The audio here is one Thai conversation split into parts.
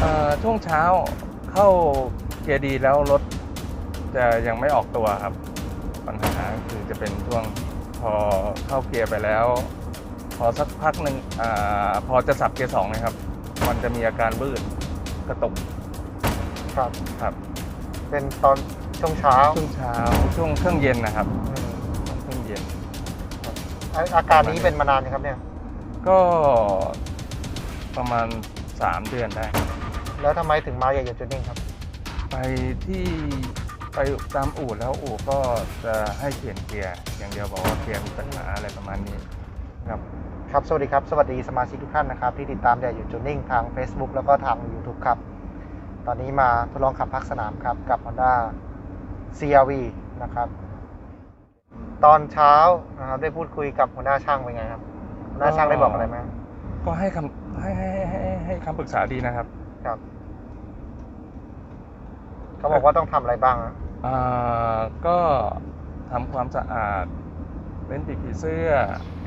เอ่อช่วงเช้าเข้าเกียร์ดีแล้วรถจะยังไม่ออกตัวครับ ปัญหาคือจะเป็นช่วงพอเข้าเกียร์ไปแล้ว พอสักพักหนึ่งอาพอจะสับเกียร์สองนะครับ มันจะมีอาการบื้นกระตุกครับครับ เป็นตอนช่วงเช้าช่วงเช้าช่วงเครื่องเย็นนะครับอืมช่วงเครื่องเย็นอาอาการนี้เป็นมานานนะครับเนี่ย ก็ประมาณ3เดือนได้ แล้วทำไมถึงมาใหญ่ยนจูนิ่งครับ ไปที่ไปตามอู่แล้วอู่ก็จะให้เปลี่ยนเกียร์อย่างเดียวบอกว่าเกียร์มีปัญหาอะไรประมาณนี้ครับครับสวัสดีครับสวัสดีสมาชิกทุกท่านนะครับที่ติดตามใหญ่ยนจูนิ่งทาง Facebook แล้วก็ทาง YouTube ครับ ตอนนี้มาทดลองขับพักสนามครับกับ Honda CRV นะครับ ตอนเช้านะครับได้พูดคุยกับหัวหน้าช่างเป็นไงครับหัวหน้าช่างได้บอกอะไรไหมก็ให้คำให้ให้ให้ให้ให้คำปรึกษาดีนะครับ ครับ เขาบอกว่าต้องทำอะไรบ้างอะอ่าก็ทำความสะอาดเล่นปีกผีเสื้อ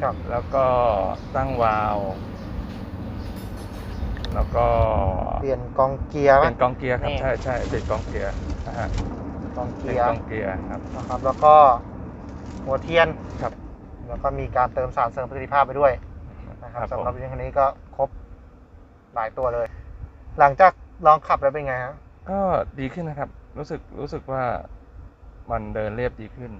ครับ แล้วก็ตั้งวาล์วแล้วก็เปลี่ยนกองเกียร์ไหม เป็นกองเกียร์ครับนี่ ใช่ใช่เปลี่ยนกองเกียร์นะฮะกองเปลี่เกียนยร์กองเกียร์ครับ นะครับ แล้วก็หัวเทียนครับ แล้วก็มีการเติมสารเสริมประสิทธิภาพไปด้วยนะครับครับสำหรับผมรถคันนี้ก็ครบหลายตัวเลย หลังจากลองขับแล้วเป็นไงฮะก็ดีขึ้นนะครับ รู้สึกรู้สึกว่ามันเดินเรียบดีขึ้น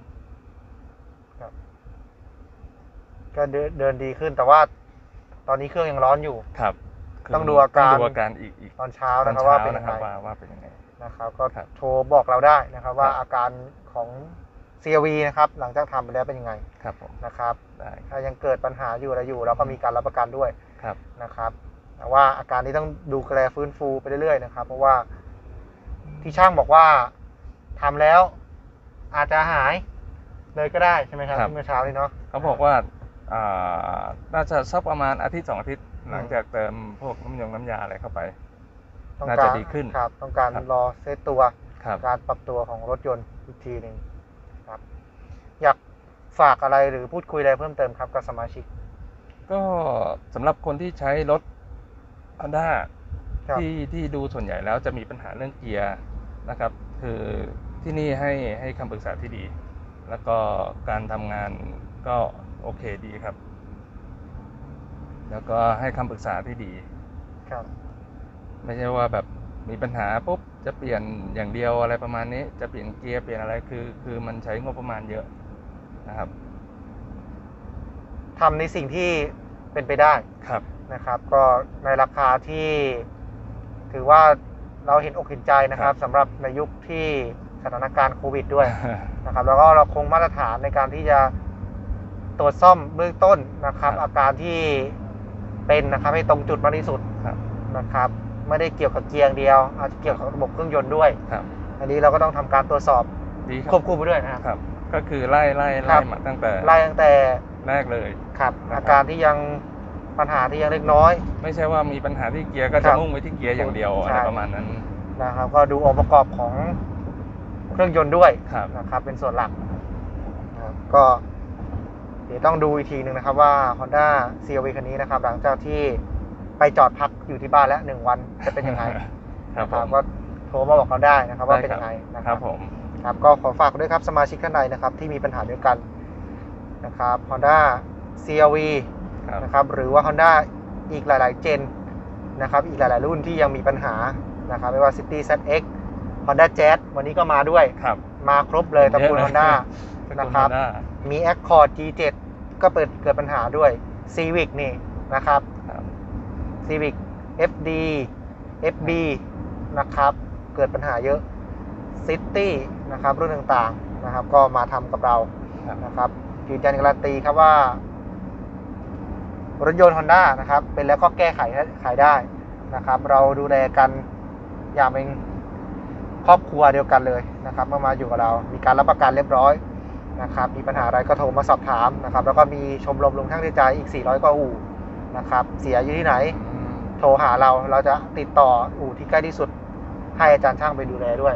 ก็เดินเดินดีขึ้น แต่ว่าตอนนี้เครื่องยังร้อนอยู่ ครับคืต้องดูอาการต้องดูอาการอีกอีกตอนเช้าตอนนะครับเช้าว่าเป็นนะยังครัไงบว่าว่าเป็นยังไงนะครับ ก็ครับโทรบอกเราได้นะครับ ว่าครับอาการของ CRV นะครับ หลังจากทำไปแล้วเป็นยังไง ครับผมนะครับได้ครับถ้ายังเกิดปัญหาอยู่อะไรอยู่ เราก็มีการรับประกันด้วย ครับนะครับ แต่ว่าอาการนี้ต้องดูแลฟื้นฟูไปเรื่อยๆนะครับ เพราะว่าที่ช่างบอกว่าทำแล้วอาจจะหายเลยก็ได้ใช่ไหมครับครับเมื่อเช้านี้เนาะเขาบอกว่าอ่าน่าจะสักประมาณอาทิตย์สองอาทิตย์อืมหลังจากเติมพวกน้ำยงน้ำยาอะไรเข้าไปต้องน่าการจะดีขึ้นครับ ต้องการครับรอเซตตัวครับการปรับตัวของรถยนต์อีกทีหนึ่งครับ อยากฝากอะไรหรือพูดคุยอะไรเพิ่มเติมครับกับสมาชิก ก็สำหรับคนที่ใช้รถ Honda ครับ ที่ที่ดูส่วนใหญ่แล้วจะมีปัญหาเรื่องเกียร์นะครับ คือที่นี่ให้ให้คำปรึกษาที่ดี แล้วก็การทำงานก็โอเคดีครับ แล้วก็ให้คำปรึกษาที่ดี ครับ ไม่ใช่ว่าแบบมีปัญหาปุ๊บจะเปลี่ยนอย่างเดียวอะไรประมาณนี้ จะเปลี่ยนเกียร์เปลี่ยนอะไรคือ คือมันใช้งบประมาณเยอะนะครับ ทำในสิ่งที่เป็นไปได้ ครับ นะครับ ก็ในราคาที่ถือว่าเราเห็นอกเห็นใจนะครับสำหรับในยุคที่สถานการณ์โควิดด้วยนะครับ แล้วก็เราคงมาตรฐานในการที่จะตรวจซ่อมเบื้องต้นนะครับครับอาการที่เป็นนะครับให้ตรงจุดมากที่สุดครับนะครับ ไม่ได้เกี่ยวกับเกียร์อย่างเดียว อาจจะเกี่ยวกับระบบเครื่องยนต์ด้วยครับอันนี้เราก็ต้องทำการตรวจสอบดีคควรับบคู่ไปด้วยนะครับครับก็คือไล่ไล่ครัไล่บมาตั้งแต่ไล่ตั้งแต่แรกเลยครับนะครับอาการที่ยัง ปัญหาที่ยังเล็กน้อย ไม่ใช่ว่ามีปัญหาที่เกียร์ก็ครัจะบมุ่งไปที่เกียร์อย่างเดียวใช่อะไรประมาณนั้นนะครับก็ดูองค์ประกอบของเครื่องยนต์ด้วยครับนะครับ เป็นส่วนหลักนะครับก็ เดี๋ยวต้องดูอีกทีหนึ่งนะครับว่า Honda CRV คันนี้นะครับ หลังจากที่ไปจอดพักอยู่ที่บ้านแล้วหนึ่งวันจะเป็นยังไงครับผนะมก็โทรมาบอกเราได้นะครับ ว่าได้เป็นครับยังไงนะคครัรับบผมครับก็ขอฝากด้วยครับสมาชิกท่านใดนะครับ ที่มีปัญหาเดียวกันนะครับ Honda CRV ครับ นะครับหรือว่า Honda อีกหลาย ๆ เจนนะครับอีกหลาย ๆ รุ่นที่ยังมีปัญหานะครับไม่ว่า City ZX Honda Jazz วันนี้ก็มาด้วย ครับมาครบเลยตระกูลเยอะ Honda ตระกูลนะครับ Honda มี Accord G7 ก็เปิดเกิดปัญหาด้วย Civic นี่นะครับ ครับ Civic FD FB นะครับ เกิดปัญหาเยอะ City นะครับ รุ่นต่าง ๆ นะครับ ก็มาทำกับเรา ครับ นะครับยืนยันการันตีครับว่า รถยนต์ Honda นะครับ เป็นแล้วก็แก้ไขขายได้นะครับ เราดูแลกันอย่างเป็นครอบครัวเดียวกันเลยนะครับ เมื่อมาอยู่กับเรา มีการรับประกันเรียบร้อยนะครับ มีปัญหาอะไรก็โทรมาสอบถามนะครับ แล้วก็มีชมรมลงทั้งใจใจอีก 400 กว่าอู่นะครับ เสียอยู่ที่ไหนอืมโทรหาเรา เราจะติดต่ออู่ที่ใกล้ที่สุด ให้อาจารย์ช่างไปดูแลด้วย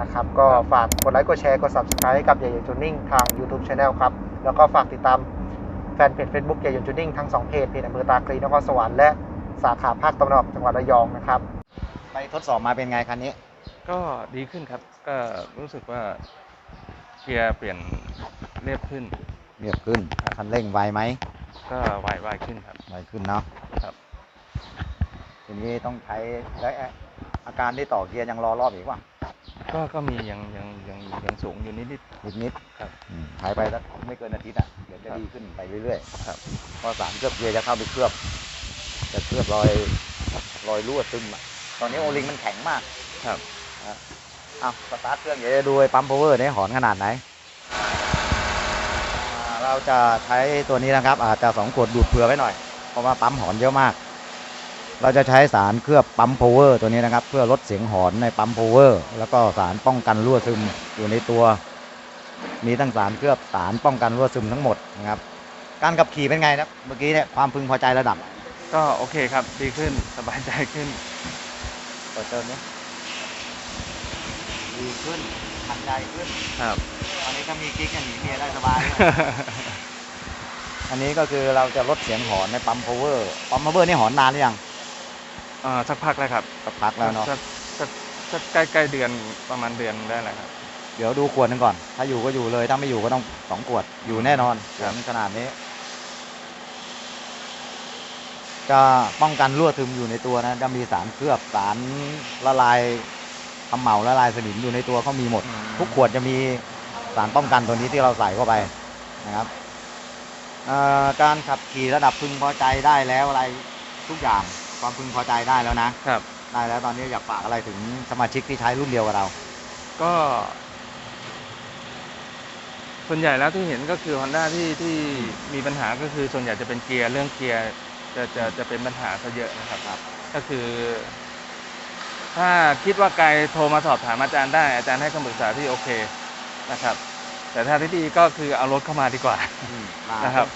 นะครับ ก็ฝากกดไลค์ กดแชร์ กด subscribe ให้กับใหญ่ยนจูนิ่งทาง YouTube Channel ครับ แล้วก็ฝากติดตาม แฟนเพจ Facebook ใหญ่ยนจูนิ่งทั้ง 2 เพจเพจอำเภอตาคลีนครสวรรค์และสาขาภาคตะวันออกจังหวัดระยองนะครับไปทดสอบมาเป็นไงคันนี้ ก็ดีขึ้นครับ ก็รู้สึกว่าเกียร์เปลี่ยนเรียบขึ้น เรียบขึ้นคันเร่งไวไหมก็ไวไวขึ้นครับไวขึ้นเนาะครับทีนี้ต้องใช้แล้วอาการที่ต่อเกียร์ยังรอรอบอีกว่าก็ก็มียังยังยังยังสูงอยู่นิดนิด นิดนิดครับๆอืมใช้ไปสักไม่เกินอาทิตย์อะเดี๋ยวจะครับดีขึ้นไปเรื่อยๆครับๆเพราะสารเคลือบเกียร์จะเข้าไปเคลือบ จะเคลือบรอยรอยรั่วซึมอะตอนนี้โอลิงมันแข็งมาก ครับอ้าวสตาร์ทเครื่องเดี๋ยวจะดูไอ้ปั๊มพาวเวอร์นี่หอนขนาดไหนอ่าเราจะใช้ตัวนี้นะครับ อาจจะสองขวดดูดเผื่อไว้หน่อย เพราะว่าปั๊มหอนเยอะมาก เราจะใช้สารเคลือบปั๊มพาวเวอร์ตัวนี้นะครับ เพื่อลดเสียงหอนในปั๊มพาวเวอร์แล้วก็สารป้องกันรั่วซึมอยู่ในตัว มีทั้งสารเคลือบสารป้องกันรั่วซึมทั้งหมดนะครับการขับขี่เป็นไงนะเมื่อกี้เนี่ยความพึงพอใจระดับก็โอเคครับดีขึ้นสบายใจขึ้นเปิดเติมนี้ดีขึ้นทันใจขึ้นครับตอนนี้ถ้ามีกิ๊กก็หนีเมียได้สบาย อันนี้ก็คือเราจะลดเสียงหอนในปั๊มพาวเวอร์ปั๊มพาวเวอร์นี่หอนนานหรือยังเอ่อสักพักแล้วครับสักพักแล้วเนาะสักสักสักใกล้ใกล้เดือนประมาณเดือนได้แล้วครับ เดี๋ยวดูขวดหนึงก่อน ถ้าอยู่ก็อยู่เลย ถ้าไม่อยู่ก็ต้องสองขวด อยู่แน่นอนครัเสียบงขนาดนี้ จะป้องกันรั่วซึมอยู่ในตัวนะ จะมีสารเคลือบสารละลายทำเหมาละลายสนิมอยู่ในตัวเขามีหมดอืมทุกขวดจะมีสารป้องกันตัวนี้ที่เราใส่เข้าไปนะครับเอ่อการขับขี่ระดับพึงพอใจได้แล้วอะไรทุกอย่างความพึงพอใจได้แล้วนะครับ ได้แล้วตอนนี้อยากฝากอะไรถึงสมาชิกที่ใช้รุ่นเดียวกับเรา ก็ ส่วนใหญ่แล้วที่เห็นก็คือ Honda ที่ที่มีปัญหาก็คือส่วนใหญ่จะเป็นเกียร์เรื่องเกียร์จะจะจะเป็นปัญหาซะเยอะนะครับ ครับ ก็คือ ถ้าคิดว่าไกลโทรมาสอบถามอาจารย์ได้อาจารย์ให้คำปรึกษาที่โอเคนะครับ แต่ถ้าที่ดีก็คือเอารถเข้ามาดีกว่ามานะครับ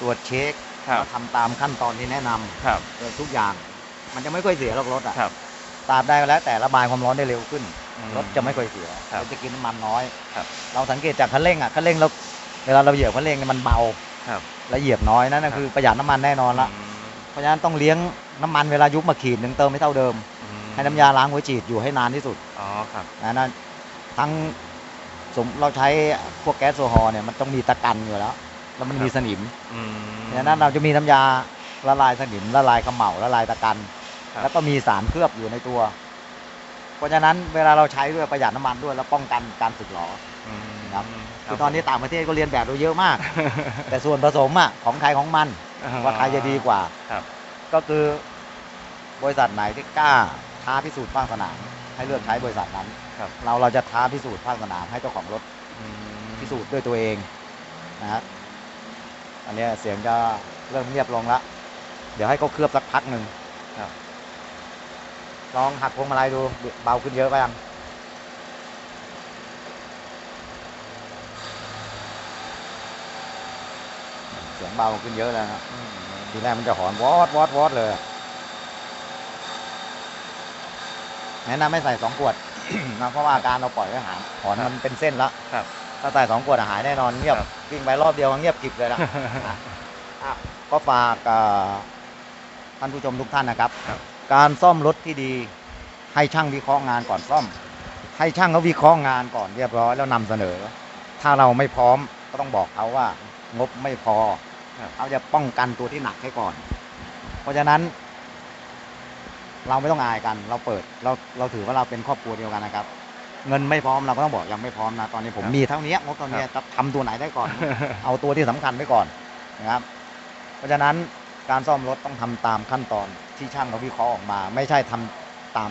ตรวจเช็คครับแล้วทำตามขั้นตอนที่แนะนำครับโดยทุกอย่าง มันจะไม่ค่อยเสียหรอกรถอะครับ ตราบใดก็แล้วแต่ระบายความร้อนได้เร็วขึ้นอื รถจะไม่ค่อยเสียครับรถจะกินน้ำมันน้อยครับเราสังเกตจากคันเร่งอะคันเร่งเราเวลาเราเหยียบคันเร่งเนี่ยมันเบาครับและเหยียบน้อยนั่นครันะบคือประหยัดน้ำมันแน่นอนละอืมเพราะฉะนั้นต้องเลี้ยงน้ำมันเวลายุบมาขีดหนึ่งเติมไม่เท่าเดิมอืมให้น้ำยาล้างหัวฉีดอยู่ให้นานที่สุดอ๋อครับนะนั่นทั้งสมเราใช้พวกแก๊สโซฮอล์เนี่ยมันต้องมีตะกันอยู่แล้ว แล้วมันมีสนิมอืมเพราะฉะนั้นเราจะมีน้ำยาละลายสนิมละลายเขม่าละลายตะกันครับแล้วก็มีสารเคลือบอยู่ในตัว เพราะฉะนั้นเวลาเราใช้ด้วยประหยัดน้ำมันด้วยแล้วป้องกันการสึกหรออืมครับคคืรัอบตอนนี้ต่างประเทศก็เรียนแบบเราเยอะมาก แต่ส่วนผสมอะของใครของมันว่าใครจะดีกว่าครับก็คือบริษัทไหนที่กล้าท้าพิสูจน์ภาคสนามให้เลือกใช้บริษัทนั้นครับเราเราจะท้าพิสูจน์ภาคสนามให้เจ้าของรถอืมพิสูจน์ด้วยตัวเองนะครับอันเนี้ยเสียงจะเริ่มเงียบลงละเดี๋ยวให้เขาเคลือบสักพักหนึ่งครับ ลองหักพวงมาลัยดูเบาขึ้นเยอะไปยังเสียงเบาขึ้นเยอะแล้วนะอืมทีแรกมันจะหอนวอดวอดวอดเลยอะแนะนำไม่ใส่สองขวดนะเพราะว่าอาการเราปล่อยไว้หางหอนมันเป็นเส้นละครับ ถ้าใส่สองขวดอะหายแน่นอนเงียบครับวิ่งไปรอบเดียวมันเงียบกริบเลยละอะอะก็ฝากเอ่อท่านผู้ชมทุกท่านนะครับครับ การซ่อมรถที่ดี ให้ช่างวิเคราะห์งานก่อนซ่อม ให้ช่างเขาวิเคราะห์งานก่อนเรียบร้อยแล้วนำเสนอ ถ้าเราไม่พร้อมก็ต้องบอกเขาว่า งบไม่พอครับเขาจะป้องกันตัวที่หนักให้ก่อน เพราะฉะนั้น เราไม่ต้องอายกัน เราเปิดเราเราถือว่าเราเป็นครอบครัวเดียวกันนะครับ เงินไม่พร้อมเราก็ต้องบอกยังไม่พร้อมนะตอนนี้ผมครับมีเท่านี้งบตอนนี้จะทำตัวไหนได้ก่อน เอาตัวที่สำคัญไว้ก่อนนะครับ เพราะฉะนั้น การซ่อมรถต้องทำตามขั้นตอนที่ช่างเขาวิเคราะห์ออกมา ไม่ใช่ทำตาม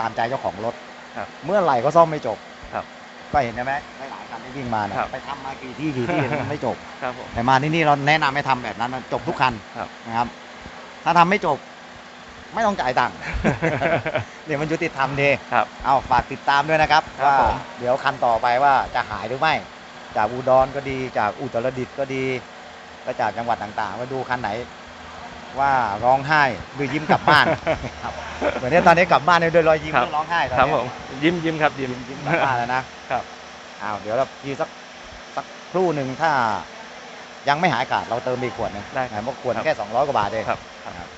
ตามใจเจ้าของรถครับเมื่อไหร่ก็ซ่อมไม่จบครับ ก็เห็นใช่ไหมหลายๆคันที่วิ่งมาเนี่ยครับไปทำมากี่ที่กี่ที่มันไม่จบครับผมแต่มาที่นี่เราแนะนำให้ทำแบบนั้นนะจบทุกคันครับนะครับ ถ้าทำไม่จบ ไม่ต้องจ่ายตังค์เดี๋ยวมันยุติธรรมดีครับเอาฝากติดตามด้วยนะครับครับว่าผมเดี๋ยวคันต่อไปว่าจะหายหรือไม่ จากอุดรก็ดีจากอุตรดิตถ์ก็ดี ก็จากจังหวัดต่างๆมาดูคันไหน ว่าร้องไห้หรือยิ้มกลับบ้านครับเหมือนเนี้ยตอนนี้กลับบ้านเนี่ยด้วยรอยยิ้มครับไม่ร้องไห้ตอนครับเนี้ผยมยิ้มยิ้มครับยิ้มยิ้ม ยิ้มกลับบ้านแล้วนะครับ อ้าวเดี๋ยวเราทีสักสักครู่หนึ่งถ้ายังไม่หายขาดเราเติมอีกขวดหนึงได้ครับเพราะขวดครับแค่ 200 กว่าบาทเองครับ ครับ